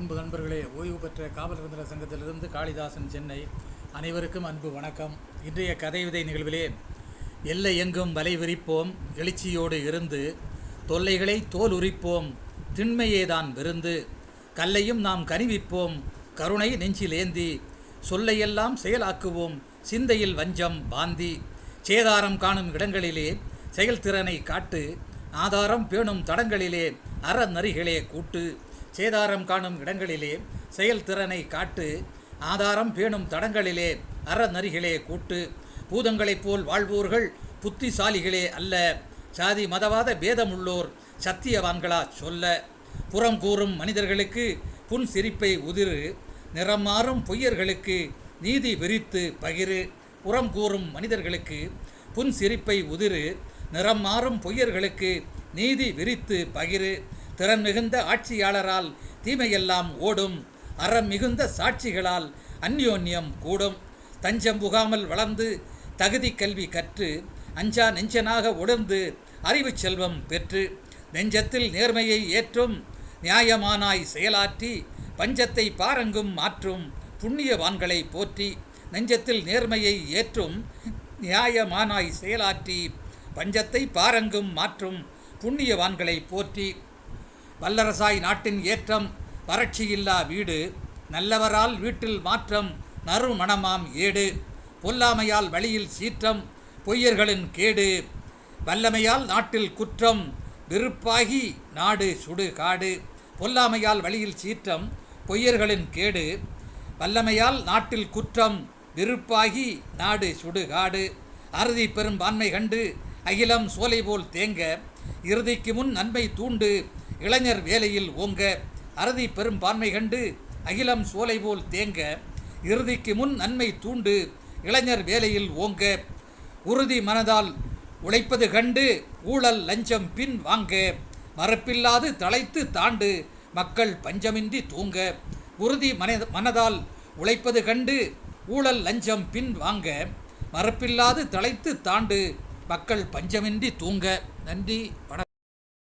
அன்பு நண்பர்களே ஓய்வு பெற்ற காவல் நிரந்தர சங்கத்திலிருந்து காளிதாசன் சென்னை. அனைவருக்கும் அன்பு வணக்கம். இன்றைய கதை விதை நிகழ்விலே எல்லை எங்கும் வலை விரிப்போம் எழுச்சியோடு இருந்து தொல்லைகளை தோல் உரிப்போம் திண்மையேதான் விருந்து. கல்லையும் நாம் கனிவிப்போம் கருணை நெஞ்சில் ஏந்தி சொல்லையெல்லாம் செயலாக்குவோம் சிந்தையில் வஞ்சம் பாந்தி. சேதாரம் காணும் இடங்களிலே செயல்திறனை காட்டு ஆதாரம் பேணும் தடங்களிலே அறநறிகளே கூட்டு. சேதாரம் காணும் இடங்களிலே செயல்திறனை காட்டு ஆதாரம் பேணும் தடங்களிலே அறநறிகளே கூட்டு பூதங்களைப் போல் வாழ்வோர்கள் புத்திசாலிகளே அல்ல. சாதி மதவாத பேதமுள்ளோர் சத்தியவான்களா சொல்ல. புறம் கூறும் மனிதர்களுக்கு புன் சிரிப்பை உதிரு நிறம் மாறும் பொய்யர்களுக்கு நீதி விரித்து பகிரு. புறம் கூறும் மனிதர்களுக்கு புன் சிரிப்பை உதிரு நிறம் மாறும் பொய்யர்களுக்கு நீதி விரித்து பகிரு. திறன் மிகுந்த ஆட்சியாளரால் தீமையெல்லாம் ஓடும். அறம் மிகுந்த சாட்சிகளால் அந்யோன்யம் கூடும். தஞ்சம் புகாமல் வளர்ந்து தகுதி கல்வி கற்று அஞ்சா நெஞ்சனாக உணர்ந்து அறிவு செல்வம் பெற்று நெஞ்சத்தில் நேர்மையை ஏற்றும் நியாயமானாய் செயலாற்றி பஞ்சத்தை பாரங்கும் மாற்றும் புண்ணியவான்களை போற்றி நெஞ்சத்தில் நேர்மையை ஏற்றும் நியாயமானாய் செயலாற்றி பஞ்சத்தை பாரங்கும் மாற்றும் புண்ணியவான்களை போற்றி வல்லரசாய் நாட்டின் ஏற்றம் வறட்சியில்லா வீடு நல்லவரால் வீட்டில் மாற்றம் நறுமணமாம் ஏடு பொல்லாமையால் வழியில் சீற்றம் பொய்யர்களின் கேடு வல்லமையால் நாட்டில் குற்றம் விருப்பாகி நாடு சுடு காடு பொல்லாமையால் வழியில் சீற்றம் பொய்யர்களின் கேடு வல்லமையால் நாட்டில் குற்றம் விருப்பாகி நாடு சுடுகாடு அறுதி பெரும் பான்மை கண்டு அகிலம் சோலை போல் தேங்க இறுதிக்கு முன் நன்மை தூண்டு இளைஞர் வேலையில் ஓங்க அறுதி பெரும்பான்மை கண்டு அகிலம் சோலை போல் தேங்க இறுதிக்கு முன் நன்மை தூண்டு இளைஞர் வேலையில் ஓங்க உறுதி மனதால் உழைப்பது கண்டு ஊழல் லஞ்சம் பின் வாங்க மறப்பில்லாது தழைத்து தாண்டு மக்கள் பஞ்சமின்றி தூங்க உறுதி மன மனதால் உழைப்பது கண்டு ஊழல் லஞ்சம் பின் வாங்க மறப்பில்லாது தழைத்து தாண்டு மக்கள் பஞ்சமின்றி தூங்க. நன்றி வணக்கம்.